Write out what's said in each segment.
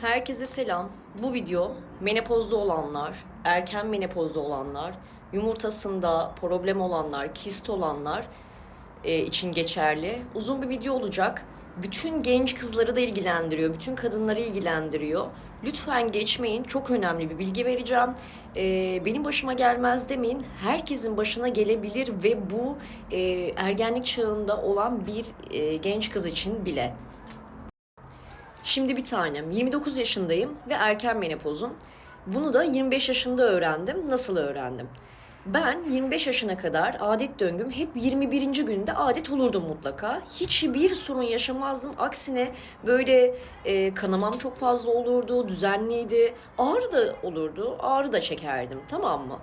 Herkese selam. Bu video menopozda olanlar, erken menopozda olanlar, yumurtasında problem olanlar, kist olanlar e, için geçerli. Uzun bir video olacak. Bütün genç kızları da ilgilendiriyor, bütün kadınları ilgilendiriyor. Lütfen geçmeyin, çok önemli bir bilgi vereceğim. E, benim başıma gelmez demeyin, herkesin başına gelebilir ve bu e, ergenlik çağında olan bir e, genç kız için bile. Şimdi bir tanem. 29 yaşındayım ve erken menopozum. Bunu da 25 yaşında öğrendim. Nasıl öğrendim? Ben 25 yaşına kadar adet döngüm hep 21. günde adet olurdum mutlaka. Hiçbir sorun yaşamazdım. Aksine böyle e, kanamam çok fazla olurdu, düzenliydi. Ağrı da olurdu, ağrı da çekerdim tamam mı?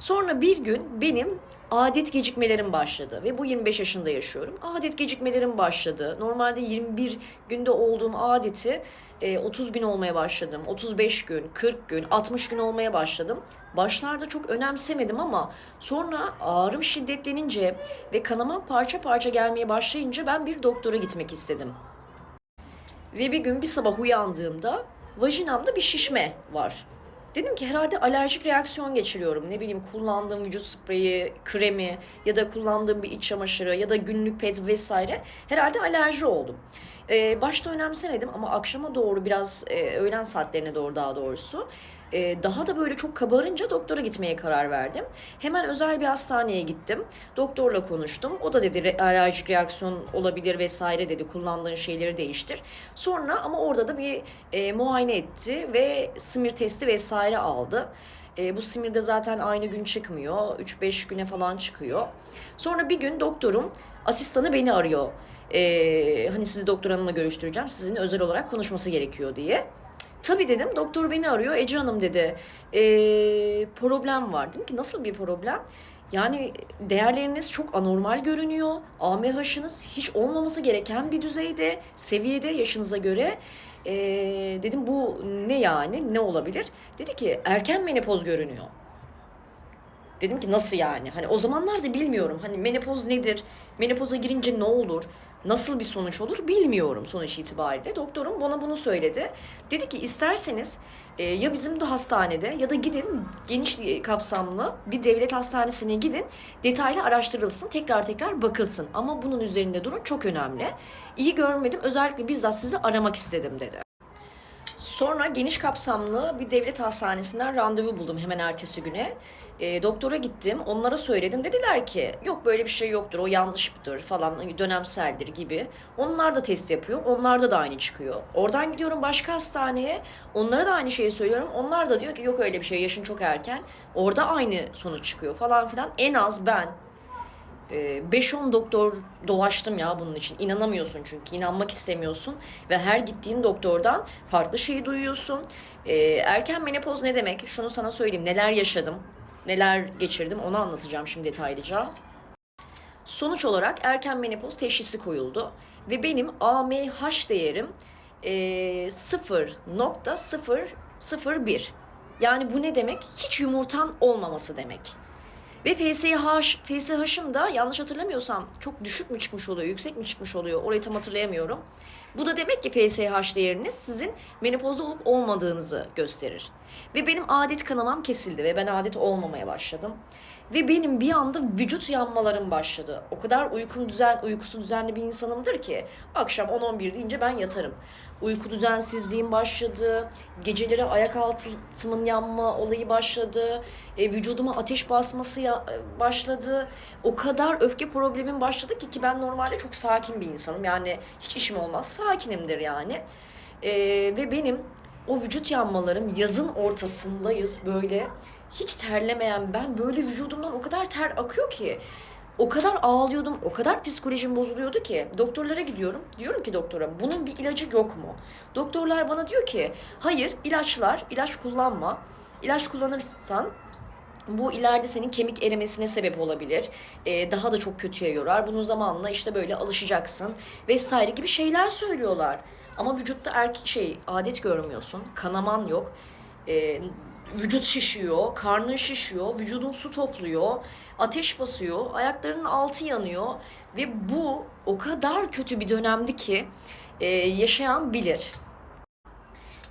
Sonra bir gün benim adet gecikmelerim başladı ve bu 25 yaşında yaşıyorum. Adet gecikmelerim başladı. Normalde 21 günde olduğum adeti e, 30 gün olmaya başladım. 35 gün, 40 gün, 60 gün olmaya başladım. Başlarda çok önemsemedim ama sonra ağrım şiddetlenince ve kanamam parça parça gelmeye başlayınca ben bir doktora gitmek istedim. Ve bir gün bir sabah uyandığımda vajinamda bir şişme var. Dedim ki herhalde alerjik reaksiyon geçiriyorum. Ne bileyim kullandığım vücut spreyi, kremi ya da kullandığım bir iç çamaşırı ya da günlük pet vesaire herhalde alerji oldum. Ee, başta önemsemedim ama akşama doğru biraz e, öğlen saatlerine doğru daha doğrusu e, daha da böyle çok kabarınca doktora gitmeye karar verdim. Hemen özel bir hastaneye gittim. Doktorla konuştum. O da dedi "Re- alerjik reaksiyon olabilir vesaire dedi. Kullandığın şeyleri değiştir. Sonra ama orada da bir e, muayene etti ve simir testi vesaire aldı. E, bu simir de zaten aynı gün çıkmıyor. 3-5 güne falan çıkıyor. Sonra bir gün doktorum asistanı beni arıyor. E, hani sizi doktor hanımla görüştüreceğim. Sizin özel olarak konuşması gerekiyor diye. Tabii dedim. Doktor beni arıyor. Ece Hanım dedi. "Ee, problem var. Dedim ki nasıl bir problem? Yani değerleriniz çok anormal görünüyor. AMH'ınız hiç olmaması gereken bir düzeyde, seviyede yaşınıza göre. Ee, dedim bu ne yani? Ne olabilir? Dedi ki erken menopoz görünüyor. Dedim ki nasıl yani? Hani o zamanlar da bilmiyorum. Hani menopoz nedir? Menopoza girince ne olur? Nasıl bir sonuç olur bilmiyorum sonuç itibariyle. Doktorum bana bunu söyledi. Dedi ki isterseniz e, ya bizim de hastanede ya da gidin geniş kapsamlı bir devlet hastanesine gidin. Detaylı araştırılsın, tekrar tekrar bakılsın. Ama bunun üzerinde durun çok önemli. İyi görmedim. Özellikle bizzat sizi aramak istedim dedi. Sonra geniş kapsamlı bir devlet hastanesinden randevu buldum hemen ertesi güne. E, doktora gittim, onlara söyledim. Dediler ki yok böyle bir şey yoktur, o yanlıştır falan, hani dönemseldir gibi. Onlar da test yapıyor, onlarda da aynı çıkıyor. Oradan gidiyorum başka hastaneye, onlara da aynı şeyi söylüyorum. Onlar da diyor ki yok öyle bir şey, yaşın çok erken. Orada aynı sonuç çıkıyor falan filan. En az ben 5-10 doktor dolaştım ya bunun için. İnanamıyorsun çünkü. inanmak istemiyorsun. Ve her gittiğin doktordan farklı şeyi duyuyorsun. E, erken menopoz ne demek? Şunu sana söyleyeyim. Neler yaşadım, neler geçirdim onu anlatacağım şimdi detaylıca. Sonuç olarak erken menopoz teşhisi koyuldu. Ve benim AMH değerim e, 0.001. Yani bu ne demek? Hiç yumurtan olmaması demek. Ve FSH, FSH'ım da yanlış hatırlamıyorsam çok düşük mü çıkmış oluyor, yüksek mi çıkmış oluyor orayı tam hatırlayamıyorum. Bu da demek ki FSH değeriniz sizin menopozda olup olmadığınızı gösterir. Ve benim adet kanamam kesildi ve ben adet olmamaya başladım. Ve benim bir anda vücut yanmalarım başladı. O kadar uykum düzen, uykusu düzenli bir insanımdır ki akşam 10-11 deyince ben yatarım. Uyku düzensizliğim başladı. Geceleri ayak altımın yanma olayı başladı. E, vücuduma ateş basması ya, e, başladı. O kadar öfke problemim başladı ki ki ben normalde çok sakin bir insanım. Yani hiç işim olmaz. Sakinimdir yani. E, ve benim o vücut yanmalarım yazın ortasındayız böyle hiç terlemeyen ben böyle vücudumdan o kadar ter akıyor ki o kadar ağlıyordum, o kadar psikolojim bozuluyordu ki doktorlara gidiyorum. Diyorum ki doktora bunun bir ilacı yok mu? Doktorlar bana diyor ki hayır ilaçlar, ilaç kullanma. İlaç kullanırsan bu ileride senin kemik erimesine sebep olabilir. Ee, daha da çok kötüye yorar. Bunun zamanla işte böyle alışacaksın vesaire gibi şeyler söylüyorlar. Ama vücutta erkek şey adet görmüyorsun. Kanaman yok. Ee, vücut şişiyor, karnın şişiyor, vücudun su topluyor, ateş basıyor, ayaklarının altı yanıyor ve bu o kadar kötü bir dönemdi ki e, yaşayan bilir.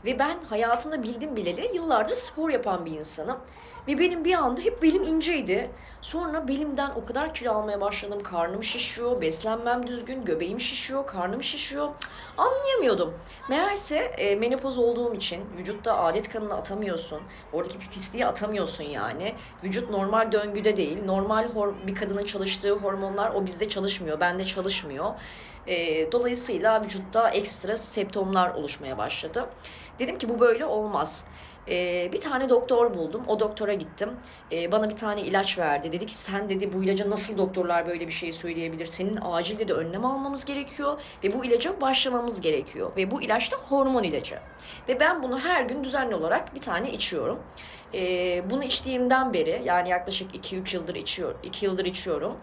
Ve ben hayatımda bildim bileli yıllardır spor yapan bir insanım. Ve benim bir anda hep belim inceydi. Sonra belimden o kadar kilo almaya başladım. Karnım şişiyor, beslenmem düzgün, göbeğim şişiyor, karnım şişiyor. Anlayamıyordum. Meğerse e, menopoz olduğum için vücutta adet kanını atamıyorsun. Oradaki pisliği atamıyorsun yani. Vücut normal döngüde değil. Normal bir kadının çalıştığı hormonlar o bizde çalışmıyor. Bende çalışmıyor. E, dolayısıyla vücutta ekstra septomlar oluşmaya başladı. Dedim ki bu böyle olmaz. E, bir tane doktor buldum. O doktora gittim. E, bana bir tane ilaç verdi. Dedi ki sen dedi bu ilaca nasıl doktorlar böyle bir şey söyleyebilir? Senin acil dedi önlem almamız gerekiyor ve bu ilaca başlamamız gerekiyor. Ve bu ilaç da hormon ilacı. Ve ben bunu her gün düzenli olarak bir tane içiyorum. E, bunu içtiğimden beri yani yaklaşık 2-3 yıldır içiyor, 2 yıldır içiyorum.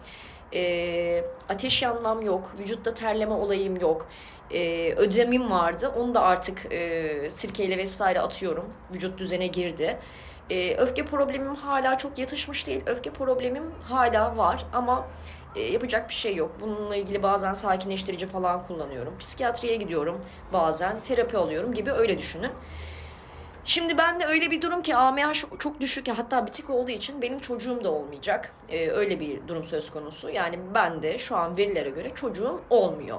E, ateş yanmam yok, vücutta terleme olayım yok. E, ödemim vardı, onu da artık e, sirkeyle vesaire atıyorum. Vücut düzene girdi. E, öfke problemim hala çok yatışmış değil. Öfke problemim hala var ama e, yapacak bir şey yok. Bununla ilgili bazen sakinleştirici falan kullanıyorum. Psikiyatriye gidiyorum bazen, terapi alıyorum gibi öyle düşünün. Şimdi ben de öyle bir durum ki AMH çok düşük ya hatta bitik olduğu için benim çocuğum da olmayacak. Ee, öyle bir durum söz konusu. Yani ben de şu an verilere göre çocuğum olmuyor.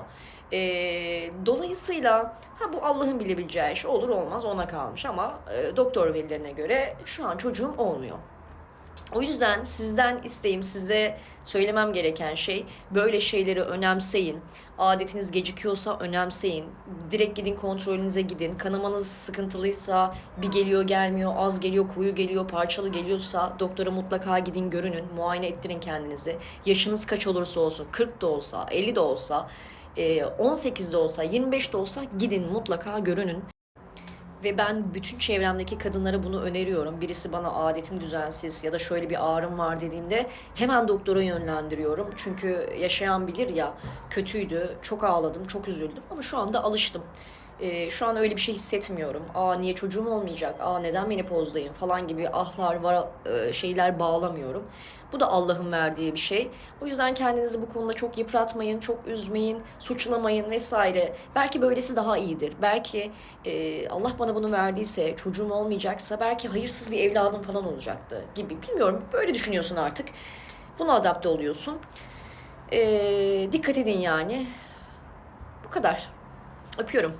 Ee, dolayısıyla ha bu Allah'ın bilebileceği şey olur olmaz ona kalmış ama e, doktor verilerine göre şu an çocuğum olmuyor. O yüzden sizden isteğim, size söylemem gereken şey böyle şeyleri önemseyin. Adetiniz gecikiyorsa önemseyin. Direkt gidin kontrolünüze gidin. Kanamanız sıkıntılıysa bir geliyor gelmiyor, az geliyor, koyu geliyor, parçalı geliyorsa doktora mutlaka gidin görünün. Muayene ettirin kendinizi. Yaşınız kaç olursa olsun, 40 da olsa, 50 de olsa, 18 de olsa, 25 de olsa gidin mutlaka görünün. Ve ben bütün çevremdeki kadınlara bunu öneriyorum. Birisi bana adetim düzensiz ya da şöyle bir ağrım var dediğinde hemen doktora yönlendiriyorum. Çünkü yaşayan bilir ya kötüydü, çok ağladım, çok üzüldüm ama şu anda alıştım. Ee, şu an öyle bir şey hissetmiyorum. Aa niye çocuğum olmayacak? Aa neden menopozdayım falan gibi ahlar var e, şeyler bağlamıyorum. Bu da Allah'ın verdiği bir şey. O yüzden kendinizi bu konuda çok yıpratmayın, çok üzmeyin, suçlamayın vesaire. Belki böylesi daha iyidir. Belki e, Allah bana bunu verdiyse, çocuğum olmayacaksa belki hayırsız bir evladım falan olacaktı gibi. Bilmiyorum. Böyle düşünüyorsun artık. Buna adapte oluyorsun. E, dikkat edin yani. Bu kadar. Öpüyorum.